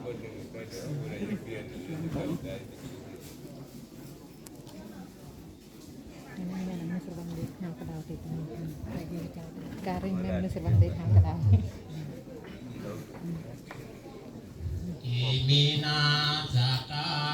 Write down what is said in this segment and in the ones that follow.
Karin memang serbang di nang kedau itu. Karin memang serbang di nang kedau. Imina zakat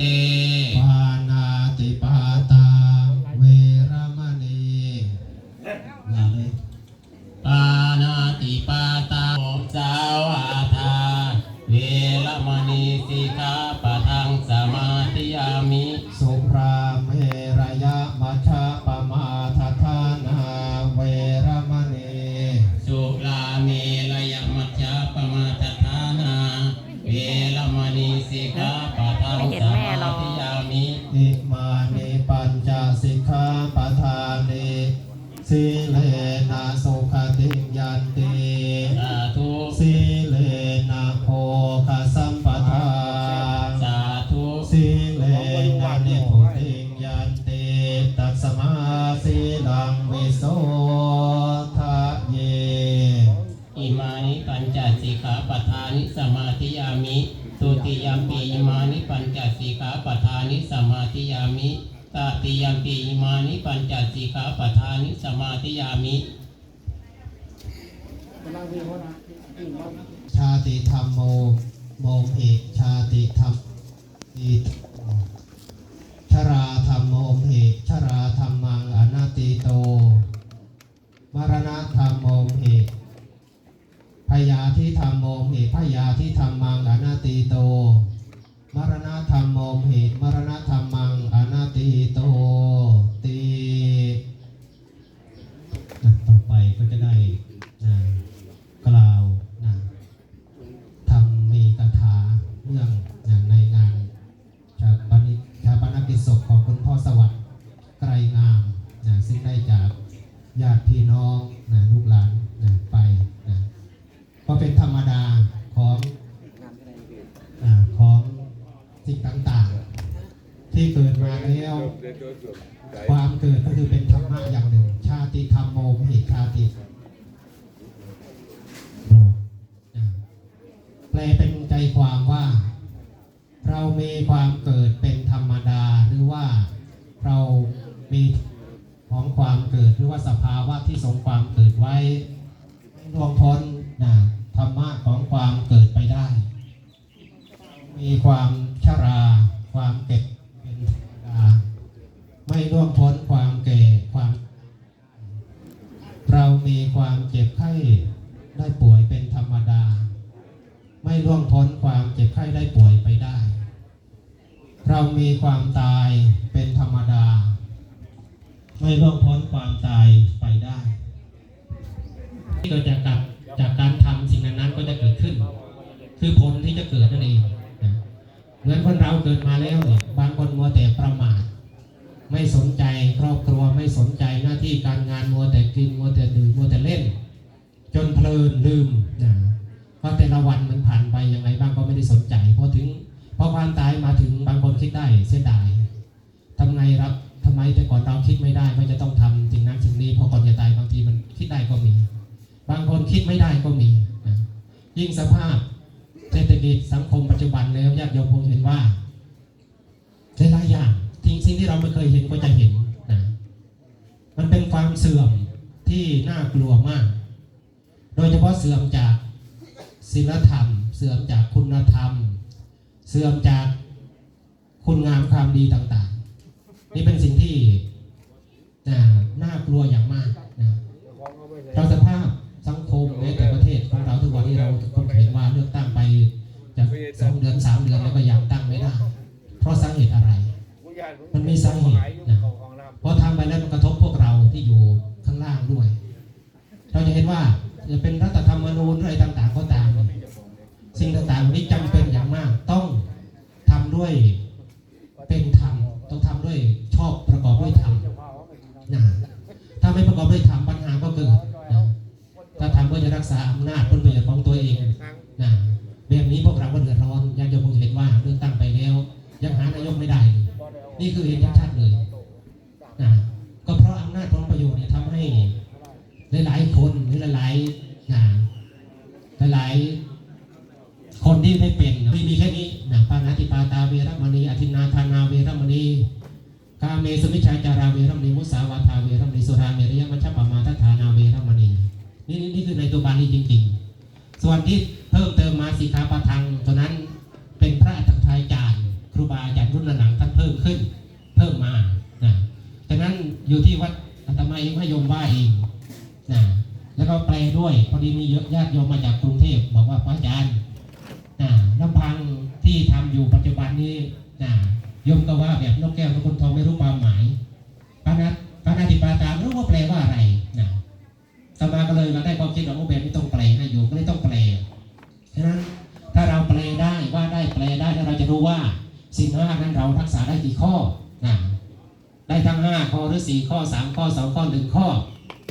う。 ยัมปีอิมานิปัญจสีขาปทานิสมาธิยามิตาติยัมปีอิมานิปัญจสีขาปทานิสมาธิยามิชาติธรรมโมโมเอชาติธรรมอิชราธรรมโมเหตชราธรรมังอนาติโต มรณะธรรมโมเหต พยาธิธรรมโมหิพยาธิธรรมังอนาตีโต มรณะธรรมโมหิมรณะธรรมมังอนาตีโต พ้น มันผ่านไปยังไงบ้างก็ไม่ได้สนใจพอถึงพอความตายมาถึงบางคนคิดได้เสียดายทำไงรับทำไมแต่ก่อนเราคิดไม่ได้ว่าจะต้องทำสิ่งนั้นสิ่งนี้พอก่อนจะตายบางทีมันคิดได้ก็มี บางคนคิดไม่ได้ก็มีนะยิ่งสภาพเศรษฐกิจสังคมปัจจุบันแล้วญาติโยมคงเห็นว่าหลายอย่างทิ้งสิ่งที่เราไม่เคยเห็นก็จะเห็นนะมันเป็นความเสื่อมที่น่ากลัวมาก โดยเฉพาะเสื่อมจากศีลธรรม สื่อมจากคุณธรรม เสื่อมจากคุณงามความดีต่างๆ นี่เป็นสิ่งที่นะน่ากลัวอย่างมากนะเราสภาพสังคมในแต่ประเทศของเราทุกวันนี้เราคงเห็นว่าเลือกตั้งไปจากสองเดือนสามเดือนแล้วก็ยังตั้งไม่ได้เพราะสาเหตุอะไร มันมีสาเหตุนะเพราะทำไปแล้วมันกระทบพวกเราที่อยู่ข้างล่างด้วย เราจะเห็นว่าจะเป็นรัฐ กาเมสุมิชฌาจาราเวรมณีมุสาวาทาเวรมณีสุราเมรยมัชฌปปมาทัฐานาเวรมณีนี่นี่คือในตัวบาลีจริงๆ ส่วนที่เพิ่มเติมมาสิกขาปะทังตัวนั้นเป็นพระอัตถายจารย์ครูบาอาจารย์รุ่นหลังท่านเพิ่มขึ้น เพิ่มมานะดังนั้นอยู่ที่วัดอาตมาเองพระโยมว่าเองนะแล้วก็แปลด้วยพอดีมีเยอะญาติโยมมาจากกรุงเทพบอกว่าพระอาจารย์นะลำพังที่ทำอยู่ปัจจุบันนี้นะ ยมก็ว่าแบบนกแก้วนกขุนทองไม่รู้ความหมายปานัตปานาติปาตามรู้ว่าแปลว่าอะไรนะอามาก็เลยมาได้ความคิดว่าโอแบบไม่ต้องแปลให้โยมไม่ต้องแปลฉะนั้นถ้าเราแปลได้ว่าได้แปลได้แล้วเราจะรู้ว่าสิ่งห้านั้นเรารักษาได้กี่ข้อนะได้ทั้ง5ข้อหรือ4ข้อ3ข้อ2ข้อ1ข้อ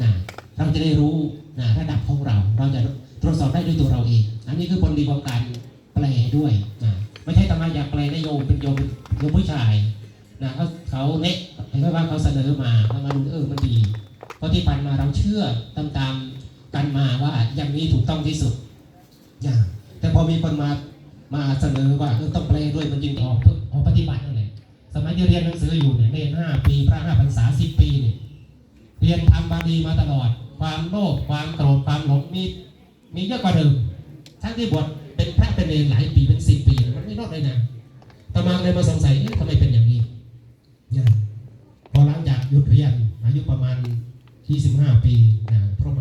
นะเราจะได้รู้นะระดับของเรา เราจะตรวจสอบได้ด้วยตัวเราเอง อันนี้คือผลดีของการแปลด้วยนะ ไม่ใช่ทำไมอยากแปลนโยมเป็นโยมเป็นโยมผู้ชายนะเขาเขาเน็ตเห็นไหมว่าเขาเสนอมาเรามาดูเออมันดีเพราะที่ผ่านมาเราเชื่อตามตามๆกันมาว่าอย่างนี้ถูกต้องที่สุดนะแต่พอมีคนมามาเสนอว่าเออต้องแปลด้วยมันจึงออกออกปฏิบัตินั่นแหละสมัยที่เรียนหนังสืออยู่เนี่ยเรียนห้าปีพระห้าพรรษาสิบปีเนี่ยเรียนทำบาลีมาตลอด ความโลภความโกรธความหลงมีมีเยอะกว่าเดิมทั้งที่บวชเป็นพระเป็นเนรหลายปีเป็นสิบ รอบเลยนะตมาเลยมาสงสัยเอ๊ะทำไมเป็นอย่างนี้นะพอหลังจากยุดเรียนอายุประมาณ25ปีนะพระ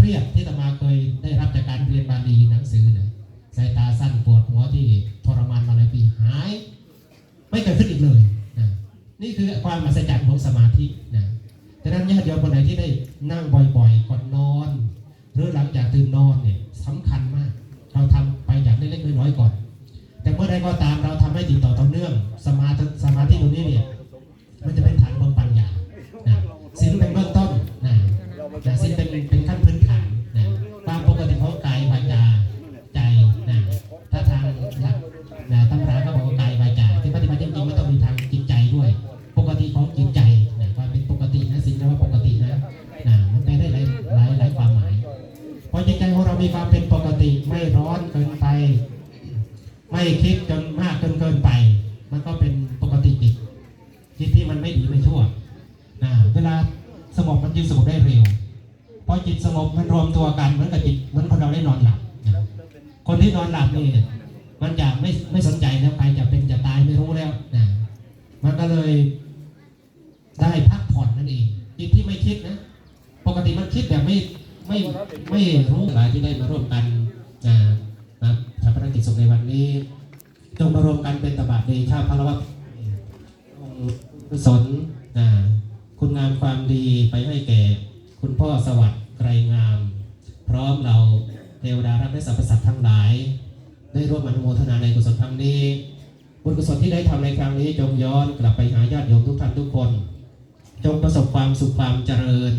เครียดที่ตมาเคยได้รับจากการเรียนบาลีหนังสือนะสายตาสั้นปวดหัวที่ทรมานมาหลายปีหาย ไม่เกิดขึ้นอีกเลยนะนี่คือความมหัศจรรย์ของสมาธินะดังนั้นญาติโยมคนไหนที่ได้นั่งบ่อยๆก่อนนอน หรือหลังจากตื่นนอนเนี่ยสำคัญมาก เราทำไปอย่างเล็กๆน้อยๆก่อน แต่เมื่อใดก็ตามเราทำให้ติดต่อต่อเนื่องสมาธิสมาธิตรงนี้เนี่ยมันจะเป็นฐานของปัญญานะศีลเป็นเบื้องต้นนะนะศีลเป็นเป็น อจิตใจของเรามีความเป็นปกติไม่ร้อนเกินไป ไม่คิดจนมากจนเกินไป มันก็เป็นปกติจิตจิตที่มันไม่ดีไม่ชั่วนะเวลาสงบมันจึงสงบได้เร็วพอจิตสงบมันรวมตัวกันเหมือนกับจิตเหมือนคนเราได้นอนหลับคนที่นอนหลับนี่มันจะไม่ไม่สนใจแล้วใครจะเป็นจะตายไม่รู้แล้วนะมันก็เลยได้พักผ่อนนั่นเองจิตที่ไม่คิดนะ ปกติมันคิดแบบ ไม่ไม่รู้หลายที่ได้มาร่วมกันนะนะชาปนกิจศพในวันนี้ จงมารวมกันเป็นตบะเดชาพระวัตกุศลนะคุณงามความดีไปให้แก่ คุณพ่อสวัสดิ์ไกรงาม พร้อมเราเทวดารับและสรรพสัตว์ทั้งหลาย ได้ร่วมอนุโมทนาในกุศลครั้งนี้ บุญกุศลที่ได้ทำในครั้งนี้จงย้อนกลับไปหาญาติโยมทุกท่านทุกคน จงประสบความสุขความเจริญ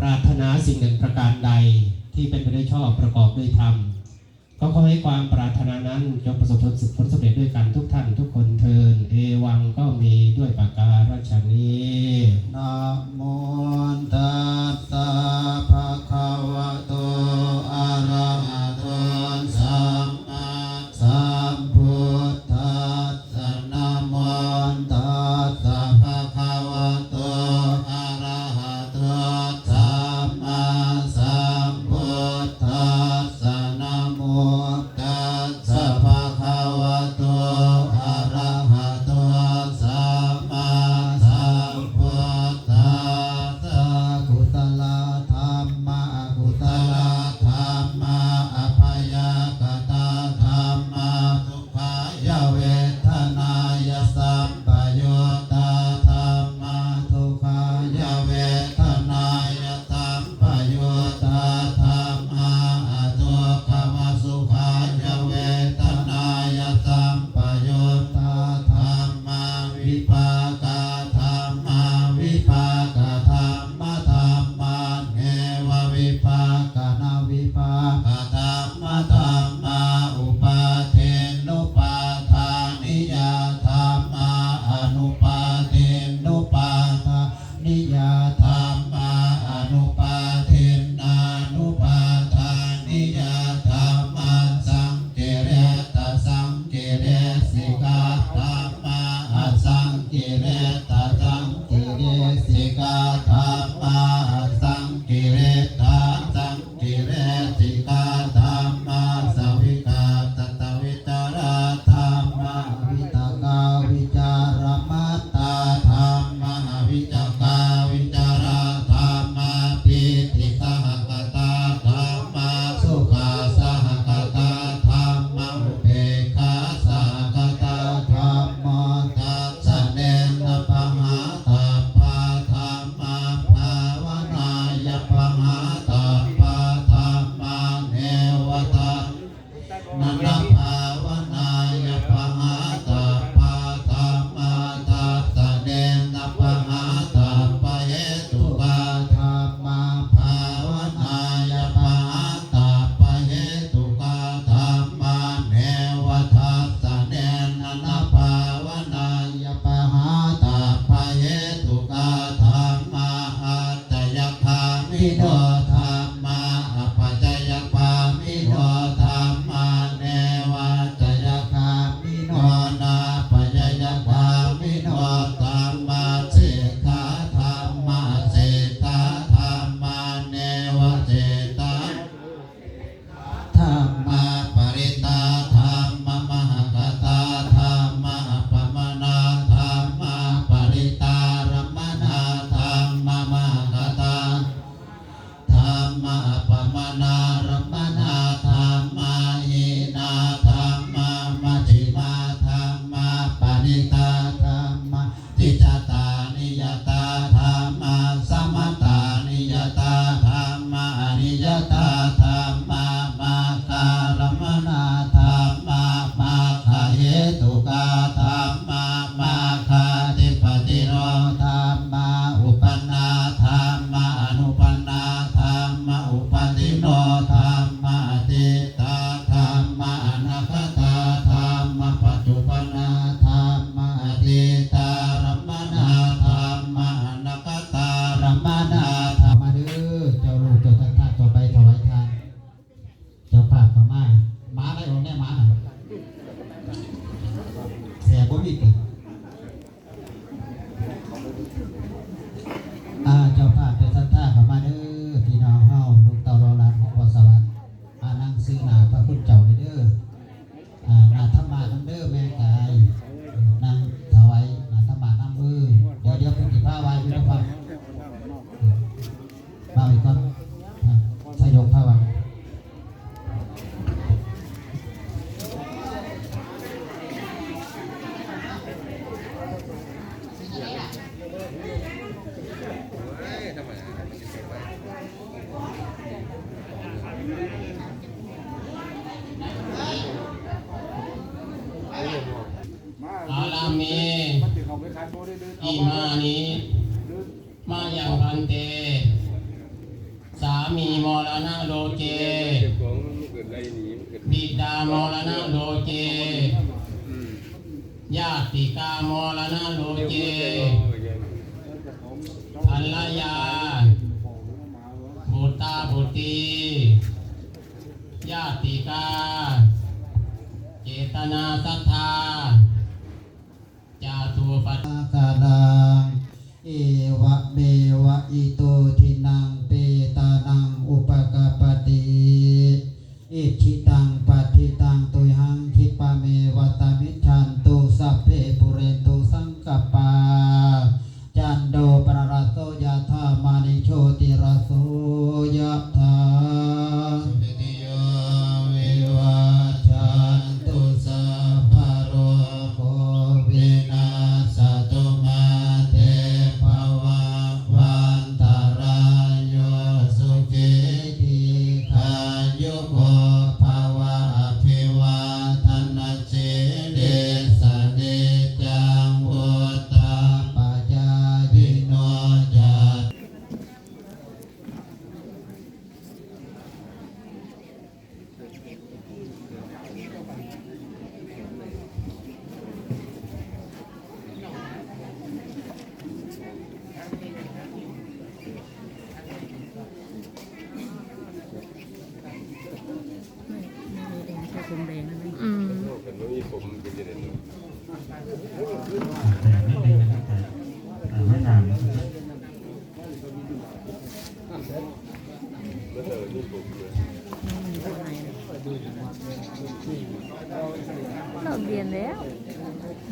ปรารถนาสิ่งหนึ่งประการใดที่เป็นไปได้ชอบประกอบด้วยธรรมก็ขอให้ความปรารถนานั้นจงประสบผลสำเร็จด้วยกันทุกท่านทุกคนเทินเอวังก็มีด้วยปากการชนี้นะโมตัสสะภะคะวะโต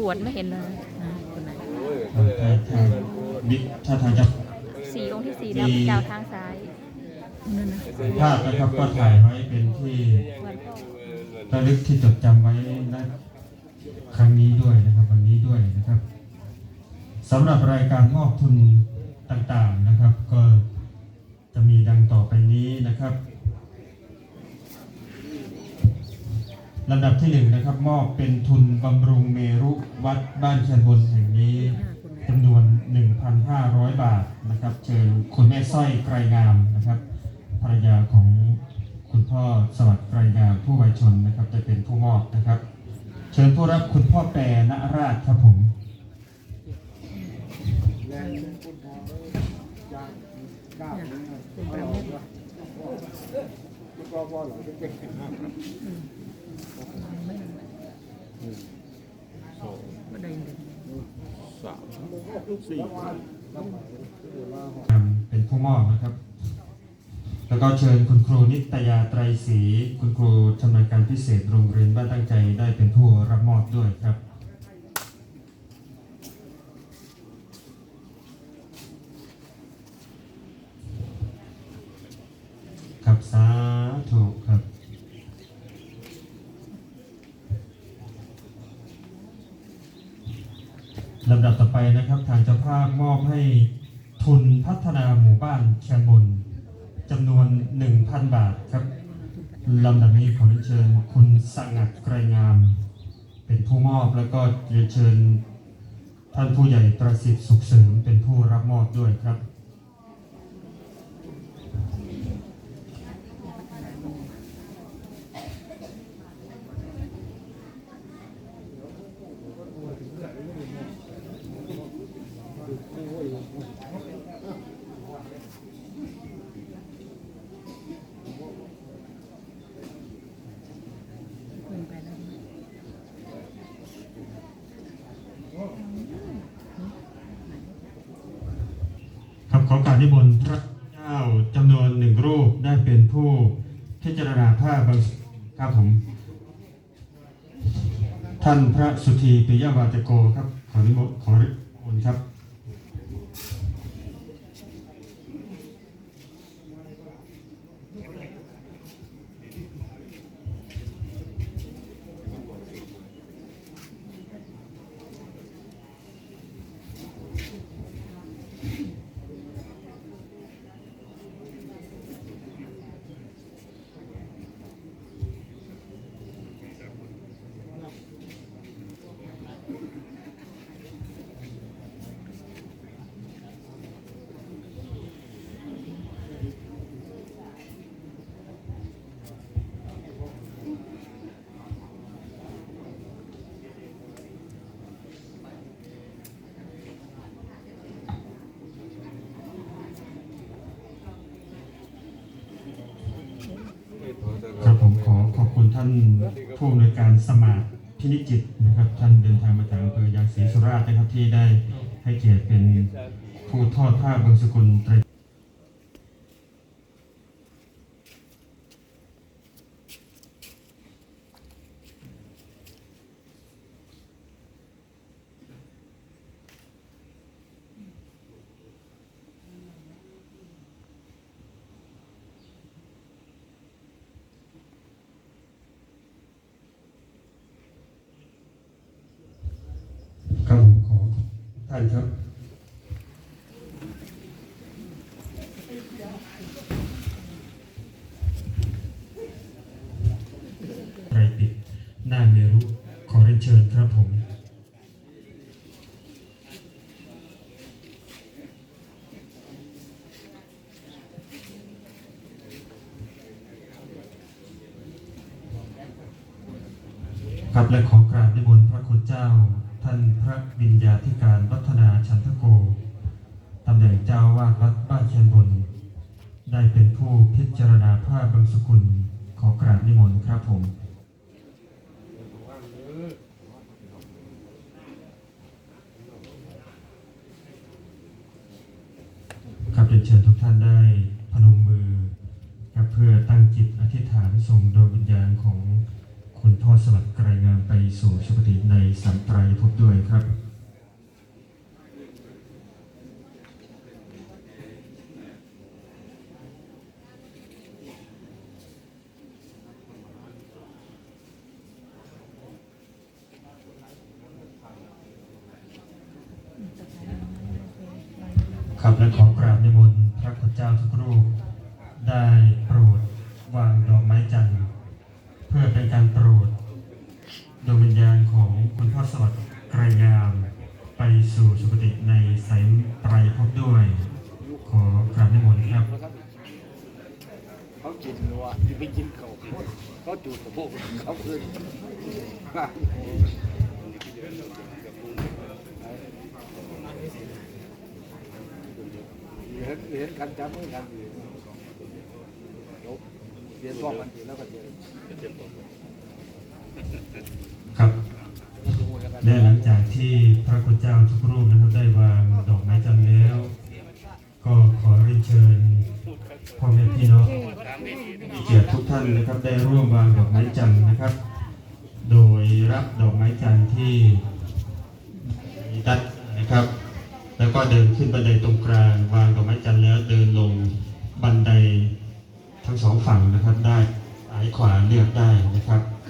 วชไม่เห็นเลยนะคนไหนโอ้ยก็เลยถ้าทางมิตรถ้าทางจะสีองค์ที่สี่แล้วยาวทางซ้ายนั่นนะภาพนะครับก็ถ่ายไว้เป็นที่ระลึกที่จดจำไว้ณครั้งนี้ด้วยนะครับ วันนี้ด้วยนะครับสำหรับรายการมอบทุนต่างๆนะครับ ก็จะมีดังต่อไปนี้นะครับ ลำดับที่หนึ่งนะครับมอบเป็นทุนบำรุงเมรุวัดบ้านเชียนบนแห่งนี้จำนวน 1,500 บาทนะครับ เชิญคุณแม่สร้อยไกรงามนะครับภรรยาของคุณพ่อสวัสดิ์ไกรงามผู้วัยชนนะครับจะเป็นผู้มอบนะครับ เชิญผู้รับคุณพ่อแปรณราชครับผม เป็นผู้มอบนะครับ แล้วก็เชิญคุณครูนิตยาไตรศรีคุณครูชำนาญการพิเศษโรงเรียนบ้านตั้งใจได้เป็นผู้รับมอบด้วยครับสาธุครับ ลำดับต่อไปนะครับทางเจ้าภาพมอบให้ทุนพัฒนาหมู่บ้านแคนบนจำนวน 1,000 บาทครับ ลำดับนี้ขอเรียนเชิญคุณสังัดไกรงาม เป็นผู้มอบแล้วก็เรียนเชิญ ท่านผู้ใหญ่ประสิทธิ์สุขเสริมเป็นผู้รับมอบด้วยครับ ท่านพระสุธีปิยวาจโกครับ ขอนิมนต์ขอริมนครับผมขอขอบคุณ ท่านผู้อำนวยการสมาร์ทพินิจจิตนะครับ ท่านเดินทางมาจากอำเภอยางศรีสุราษฎร์นะครับที่ได้ให้เกียรติเป็นผู้ทอดผ้าบางสกุลไตร ครับผมขอท่านครับ ไตรปิดหน้า เรุขอเรียนเชิญครับผมครับและขอกราบนิมนต์พระคุณเจ้า ท่านพระวิญญาธิการวัฒนาชันทโกตำแหน่งเจ้าวาดวัดบ้านเชียนบน ได้เป็นผู้พิจารณาผ้าบางสกุล ขอกราบนิมนต์ครับผม ครับเรียนเชิญทุกท่านได้พนมมือครับเพื่อตั้งจิตอธิษฐาน ส่งดวงวิญญาณของคุณพ่อสวัสดิ์ไกรงามไปสู่สุคติในสัมปรายภพด้วยครับครับและขอกราบนิมนต์พระคุณเจ้าทุกรูปได้โปรดวางดอกไม้จันทร์เพื่อเป็นการโปรดดวงวิญญาณของคุณพ่อสวัสดิ์ไกรงาม ไปสู่สุคติในสายไตรภพด้วย ขอกราบนิมนต์ครับ เขากินหรือว่าไปกิน เขาจูดกับกเขาคืนเห็นเห็นกันจับมือกันอยู่เรียนบอกกันแล้วก็เรียนครับดูแล้วกันและหลังจากที่พระคุณเจ้าทุกรูปนะครับได้วางดอกไม้จันทร์แล้ว ก็ขอเรียนเชิญ พ่อแม่พี่น้องเกียรติทุกท่านนะครับได้ร่วมวางดอกไม้จันทร์นะครับ โดยรับดอกไม้จันทร์ที่ดัดนะครับ แล้วก็เดินขึ้นบันไดตรงกลางวางดอกไม้จันทร์แล้วเดินลงบันไดทั้งสองฝั่งนะครับได้สายขวาเลือกได้นะครับ